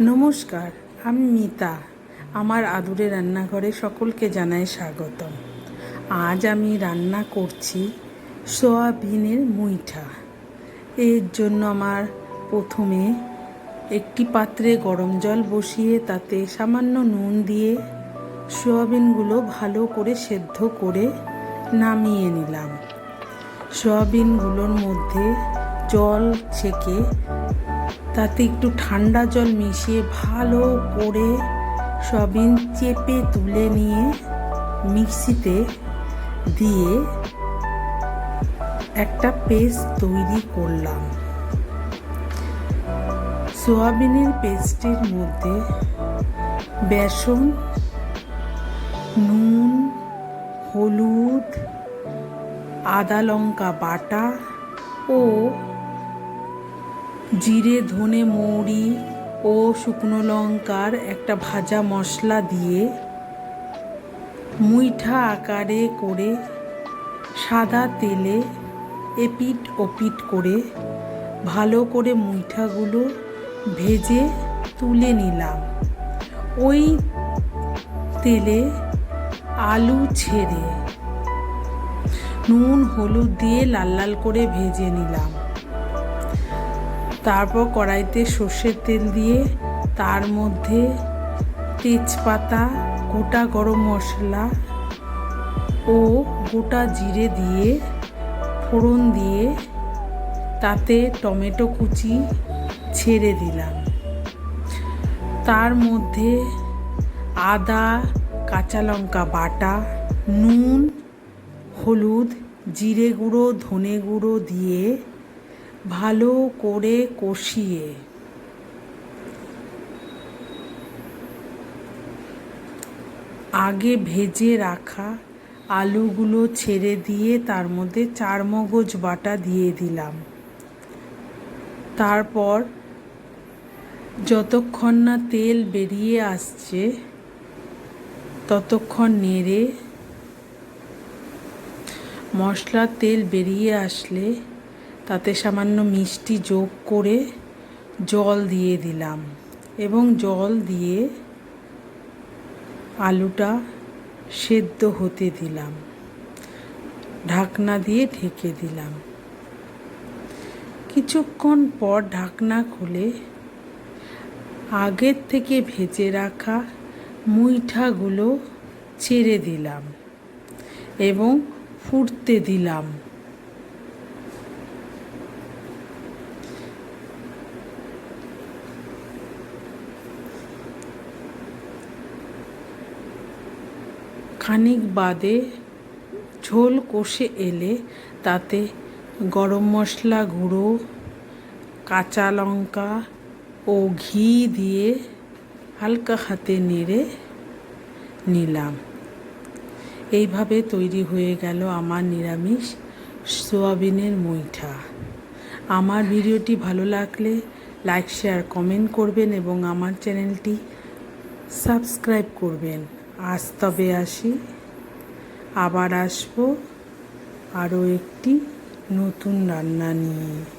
নমস্কার, আমি মিতা। আমার আদুরে রান্নাঘরে সকলকে জানাই স্বাগতম। আজ আমি রান্না করছি সোয়াবিনের মুইঠা। এর জন্য আমার প্রথমে একটি পাত্রে গরম জল বসিয়ে, তাতে সামান্য নুন দিয়ে সোয়াবিনগুলো ভালো করে সেদ্ধ করে নামিয়ে নিলাম। সোয়াবিনগুলোর মধ্যে জল ছেঁকে তাতে একটু ঠান্ডা জল মিশিয়ে ভালো করে সয়াবিন চেপে তুলে নিয়ে মিক্সিতে দিয়ে একটা পেস্ট তৈরি করলাম। সোয়াবিনের পেস্টের মধ্যে বেসন, নুন, হলুদ, আদা লঙ্কা বাটা ও জিরে, ধনে, মৌরি ও শুকনো লঙ্কার একটা ভাজা মশলা দিয়ে মুইঠা আকারে করে সাদা তেলে এপিট ওপিট করে ভালো করে মুইঠাগুলো ভেজে তুলে নিলাম। ওই তেলে আলু ছেড়ে নুন, হলুদ দিয়ে লাল লাল করে ভেজে নিলাম। তারপর কড়াইতে সর্ষের তেল দিয়ে তার মধ্যে তেজপাতা, গোটা গরম মশলা ও গোটা জিরে দিয়ে, ফোড়ন দিয়ে তাতে টমেটো কুচি ছেড়ে দিলাম। তার মধ্যে আদা, কাঁচা লঙ্কা বাটা, নুন, হলুদ, জিরে গুঁড়ো, ধনে গুঁড়ো দিয়ে ভালো করে কষিয়ে। আগে ভেজে রাখা আলুগুলো ছেড়ে দিয়ে তার মধ্যে চার মগজ বাটা দিয়ে দিলাম। তারপর যতক্ষণ না তেল বেরিয়ে আসছে, ততক্ষণ নেড়ে মশলার তেল বেরিয়ে আসলে তাতে সামান্য মিষ্টি যোগ করে জল দিয়ে দিলাম এবং জল দিয়ে আলুটা সেদ্ধ হতে দিলাম। ঢাকনা দিয়ে ঢেকে দিলাম। কিছুক্ষণ পর ঢাকনা খুলে আগের থেকে ভেজে রাখা মুইঠাগুলো ছেড়ে দিলাম এবং ফুটতে দিলাম। খানিক বাদে ঝোল কষে এলে তাতে গরম মশলা গুঁড়ো, কাঁচা লঙ্কা ও ঘি দিয়ে হালকা হাতে নেড়ে নিলাম। এইভাবে তৈরি হয়ে গেল আমার নিরামিষ সোয়াবিনের মুইঠা। আমার ভিডিওটি ভালো লাগলে লাইক, শেয়ার, কমেন্ট করবেন এবং আমার চ্যানেলটি সাবস্ক্রাইব করবেন। আজ তবে আসি। আবার আসব আরও একটি নতুন রান্না নিয়ে।